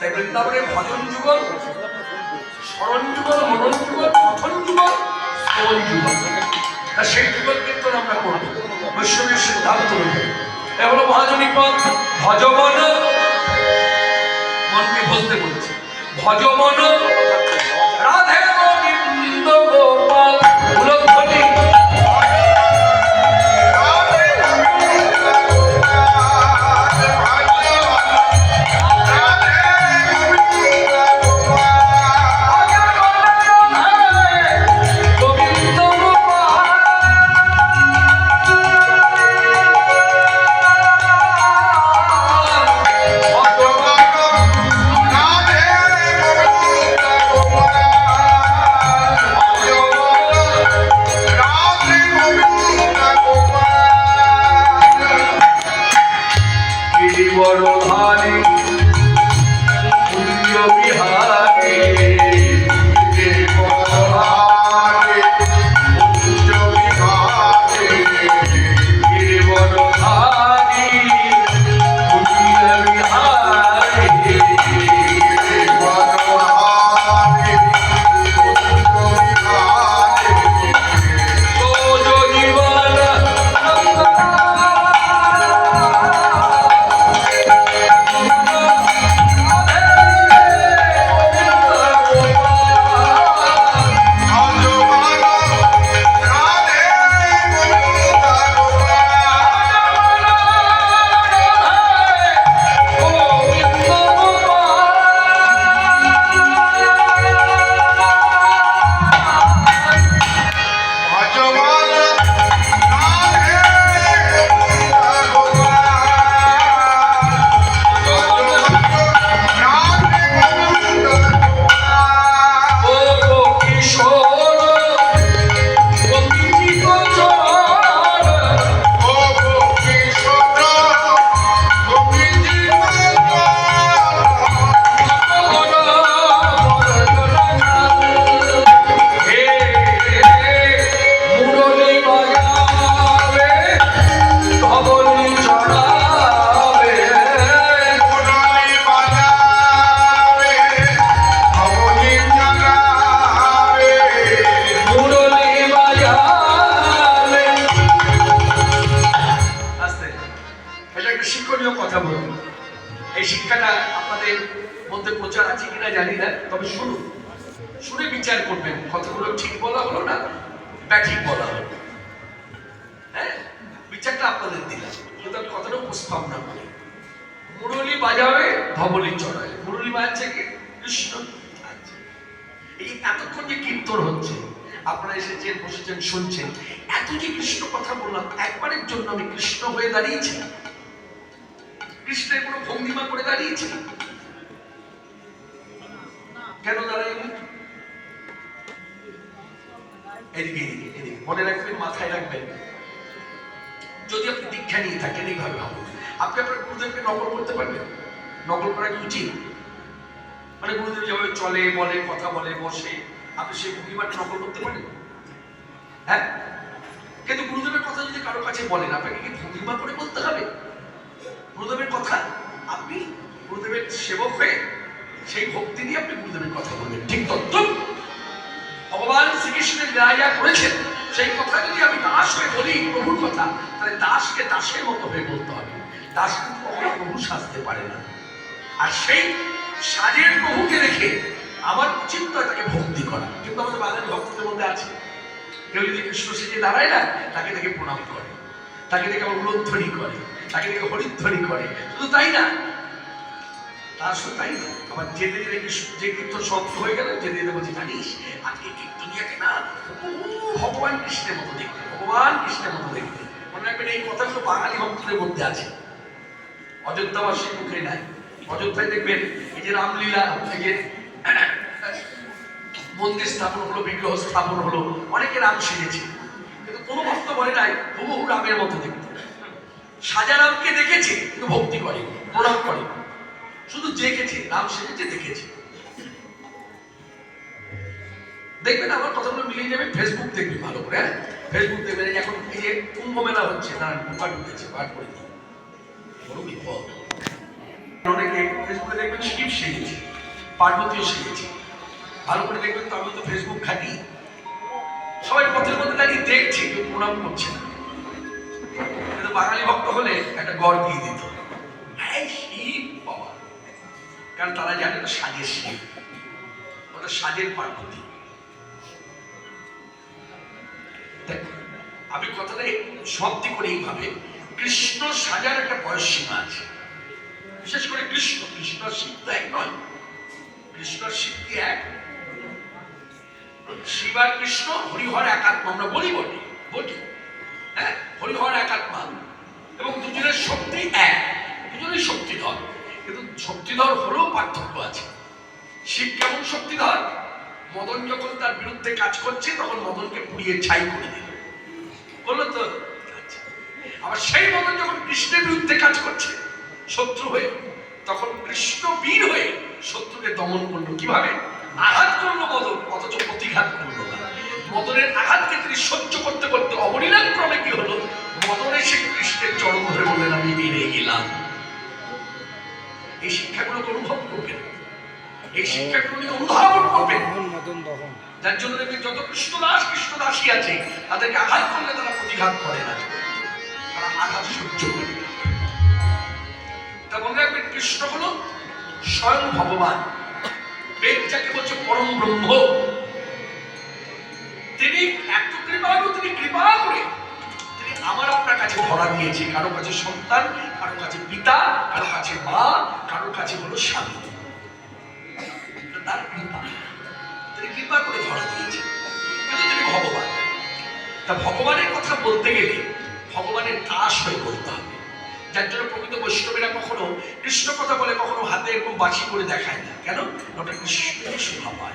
তাই বৃন্দাবনের ভজন যুগল, স্মরণ যুগল, মরণ যুগল কথন যুগল, শ্রবণ যুগল। তা সেই যুগল কীর্তন আমরা করব। বৈষ্ণবের সিদ্ধান্ত অনুযায়ী এ হলো মহাজনী পথ ভজমন মনকে বলতে বলছে। ভজমন ব্যাঠিক বলা হলো। হ্যাঁ? বিচারটা আপনাদের দিলাম। আমি কথাটা উপস্থাপনা করি। মুরলি বাজাবে, ধবলি চড়ায়। মুরলি বাজছে কি? কৃষ্ণ। আচ্ছা। এই এতক্ষণ যে কীর্তন হচ্ছে, আপনারা এসেছেন, বসেছেন, শুনছেন, এত যে কৃষ্ণ কথা বললাম, একবারের জন্য আমি কৃষ্ণ হয়ে দাঁড়িয়েছি। কৃষ্ণের কোনো ভঙ্গিমা করে দাঁড়িয়েছি? কেন দাঁড়াইনি এদিকে এদিকে এদিকে। মনে রাখবেন, মাথায় রাখবেন। যদি আপনি দীক্ষা নিয়ে থাকেন, এইভাবে ভাবুন আপনি আপনার গুরুদেবকে নকল করতে পারবেন? নকল করা কি উচিত? মানে গুরুদেব যেভাবে চলে, বলে, কথা বলে, বসে, আপনি সেই ভঙ্গিমাটা নকল করতে পারেন হ্যাঁ? কিন্তু গুরুদেবের কথা যদি কারও কাছে বলেন, আপনাকে কি ভঙ্গিমা করে বলতে হবে? গুরুদেবের কথা? আপনি গুরুদেবের সেবক হয়ে সেই ভক্তি নিয়ে আপনি গুরুদেবের কথা বলবেন। ঠিক তত্ত্ব ভগবান শ্রীকৃষ্ণের রাজা করেছেন, সেই কথা যদি আমি দাস হয়ে বলি, প্রভুর কথা, তাহলে দাসকে দাসের মতো হয়ে বলতে হবে। দাস কিন্তু কখনো প্রভু সাজতে পারে না। আর সেই সাজের প্রভুকে রেখে আমার উচিত তাকে ভক্তি করা। কিন্তু আমাদের বাঙালি ভক্তদের মধ্যে আছে। কেউ যদি কৃষ্ণ সেজে দাঁড়ায় না, তাকে দেখে প্রণাম করে। তাকে দেখে আবার উলধ্বনি করে। তাকে দেখে হরিধ্বনি করে। শুধু তাই না তার শুধু তাই না? আবার যেতে যেতে যে কীর্তন সমাপ্ত হয়ে গেল, যেতে যেতে বলছি, জানিস, আজকে কীর্তনিয়াকে না ভগবান কৃষ্ণের মতো দেখতে, ভগবান কৃষ্ণের মতো দেখতে। মনে রাখবেন, এই কথাগুলো বাঙালি ভক্তদের মধ্যে আছে। অযোধ্যাবাসীর মুখে নাই। অযোধ্যায় দেখবেন, এই যে রামলীলা যে মন্দির স্থাপন হলো, বিগ্রহ স্থাপন হলো, অনেকে রাম সেজেছে। কিন্তু কোনো ভক্ত বলে নাই হুবহু রামের মতো দেখতে। সাজা রামকে দেখেছে, কিন্তু ভক্তি করে প্রণাম করে শুধু দেখেছে রাম সেজেছে দেখেছে। দেখবেন আমার কথাগুলো মিলিয়ে যাবে ফেসবুক দেখবি ভালো করে হ্যাঁ? ফেসবুক দেখবেন এই এখন এই যে কুম্ভ মেলা হচ্ছে, না বার করে দিই। বড় বিপদ। অনেকে ফেসবুকে দেখবেন শিব সেজেছে, পার্বতীও সেজেছে। ভালো করে দেখবেন তো আমি তো ফেসবুক ঘাটি সবাই পথের মধ্যে দাঁড়িয়ে দেখছে, কেউ প্রণাম করছে না। কিন্তু বাঙালি ভক্ত হলে একটা গড় দিয়ে দিত। কারণ তারা জানে তো সাজের শিব। ওটা সাজের পার্বতী। আমি কথাটা সমাপ্তি করে এইভাবে, কৃষ্ণ সাজার একটা বয়স সীমা আছে। বিশেষ করে কৃষ্ণ কৃষ্ণ শিব তো এক নয়। কৃষ্ণ শিব কি এক? শিব আর কৃষ্ণ হরিহর একাত্মা আমরা বলি বলি বলি হ্যাঁ হরিহর একাত্মা এবং দুজনের শক্তি এক দুজনেই শক্তিধর কিন্তু শক্তিধর হলেও পার্থক্য আছে। শিব কেমন শক্তিধর? মদন যখন তার বিরুদ্ধে কাজ করছে, তখন মদনকে পুড়িয়ে ছাই করে দিল। বলল তো আচ্ছা। আবার সেই মদন যখন কৃষ্ণের বিরুদ্ধে কাজ করছে, শত্রু হয়ে, তখন কৃষ্ণ বীর হয়ে শত্রুকে দমন করল। কীভাবে? আঘাত করল মদন, অথচ প্রতিঘাত করল মদনের আঘাতকে তিনি সহ্য করতে করতে অবলীলান ক্রমে কি হলো? মদন এসে কৃষ্ণের চরণ ধরে বললেন, আমি বেড়ে গেলাম। এই শিক্ষাগুলো অনুভব করবেন। এই শিক্ষাগুলো উনি অনুধাবন করবেন, যার জন্য দেখবেন যত কৃষ্ণদাস কৃষ্ণদাসী আছে, তাদেরকে আঘাত করলে তারা প্রতিঘাত করে না। তারা আঘাত সহ্য করে তা মনে রাখবেন, কৃষ্ণ হলো স্বয়ং ভগবান। বেদ যাকে বলছে পরম ব্রহ্ম। তিনি এত কৃপালু তিনি কৃপা করে তিনি আমার আপনার কাছে ধরা দিয়েছে। কারও কাছে সন্তান, কারও কাছে পিতা কাছে হলো স্বামী। তার কৃপা। তিনি কৃপা করে ধরা দিয়েছে। কিন্তু তিনি ভগবান। তা ভগবানের কথা বলতে গেলে ভগবানের দাস হয়ে বলতে হবে। যার জন্য প্রকৃত বৈষ্ণবেরা কখনো কৃষ্ণ কথা বলে কখনো হাতে এরকম বাসি করে দেখায় না। কেন? ওটা কৃষ্ণের শোভা পায়।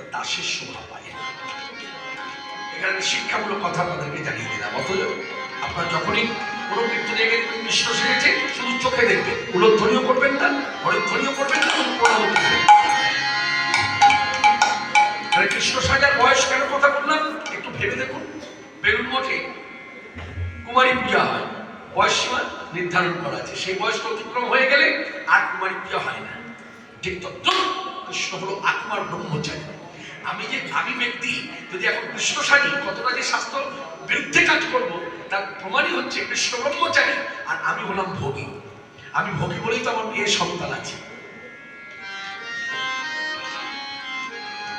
ওটা দাসের শোভা পায়। এখানে শিক্ষামূলক কথা আপনাদেরকে জানিয়ে দিলাম। অথচ আপনার যখনই কোনো জায়গায় দেখবেন কৃষ্ণ সেরেছে শুধু চোখে দেখবেন। উলোধ্বনিও করবেন না হরিধ্বনিও করবেন না। কৃষ্ণ সাজার বয়স কেন কথা বললাম? একটু ভেবে দেখুন। মঠে কুমারী পূজা হয়। বয়স নির্ধারণ করা আছে। সেই বয়সটা অতিক্রম হয়ে গেলে আর কুমারী পূজা হয় না। ঠিক তদ্রুপ কৃষ্ণ হলো আত্মার ব্রহ্মচারী। আমি যে, আমি ব্যক্তি, যদি এখন কৃষ্ণ সাজি, কতটা যে স্বাস্থ্য বিরুদ্ধে কাজ করব তার প্রমাণই হচ্ছে কৃষ্ণ ব্রহ্মচারী আর আমি হলাম ভোগী। আমি ভোগী বলেই তো আমার মেয়ের সন্তান আছে।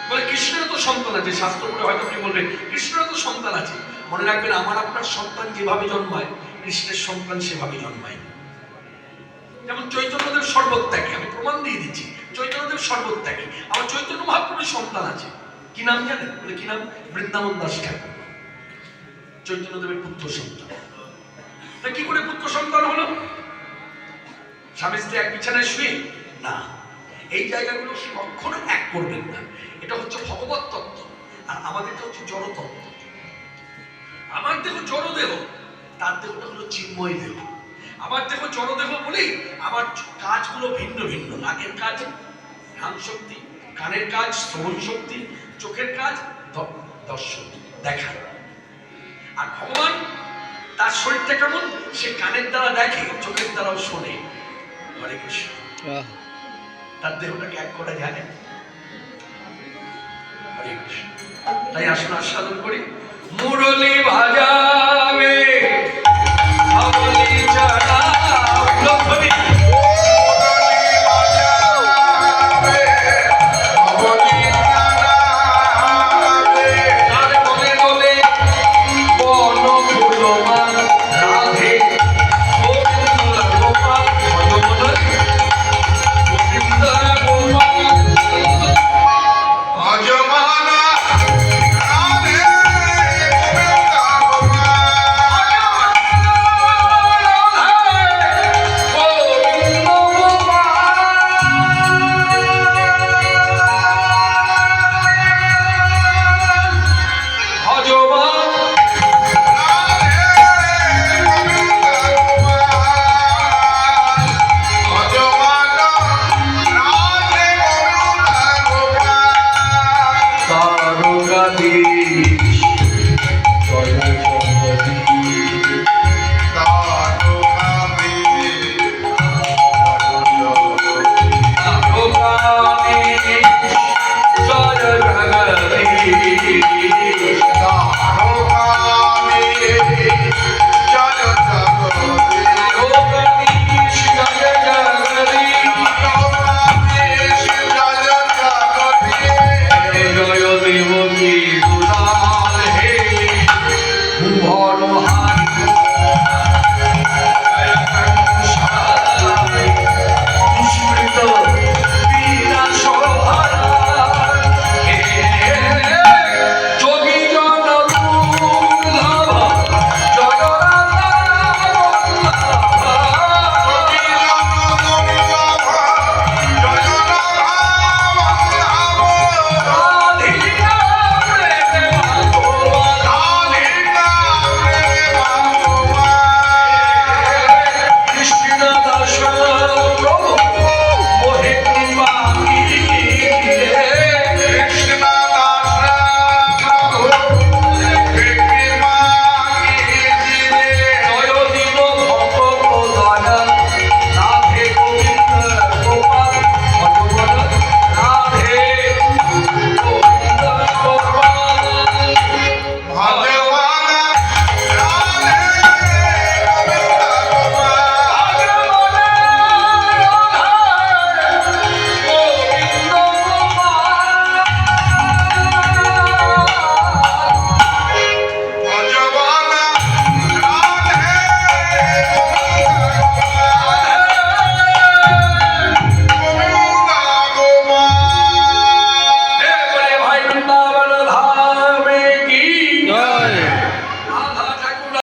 বলে কৃষ্ণের তো সন্তান আছে। শাস্ত্র পড়ে হয়তো আপনি বলবেন কৃষ্ণের তো সন্তান আছে। মনে রাখবেন, আমার আপনার সন্তান যেভাবে জন্মায়, কৃষ্ণের সন্তান সেভাবে জন্মায়। যেমন চৈতন্যদেব সর্বত্যাগী, আমি প্রমাণ দিয়ে দিচ্ছি, চৈতন্যদেব সর্বত্যাগী। আমার চৈতন্য মহাপ্রভুর সন্তান আছে। কি নাম জানেন? বলে, কি নাম? বৃন্দাবন দাস ঠাকুর। চৈতন্যদেবের পুত্র সন্তান। কি করে পুত্র সন্তান হলো? স্বামী স্ত্রী এক বিছানায় শুয়ে? না, এই জায়গাগুলো কখনো এক করবেন না। এটা হচ্ছে ভগবত তত্ত্ব, আর আমাদেরটা হচ্ছে জড়তত্ত্ব। আমার দেহ জড়দেহ, তার দেহটা হলো চিন্ময় দেহ। আমার দেহ জড়দেহ বলেই আমার কাজগুলো ভিন্ন ভিন্ন। নাকের কাজ, ঘ্রাণ শক্তি, কানের কাজ, শ্রবণ শক্তি, চোখের কাজ দর্শন দেখা আর ভগবান তার শরীরটা কেমন? সে কানের দ্বারা দেখে চোখের দ্বারাও শোনে। হরে কৃষ্ণ। তার দেহটাকে এক করা জানে হরে কৃষ্ণ। তাই আসুন আস্বাদন করি। মুরলি ভাজা।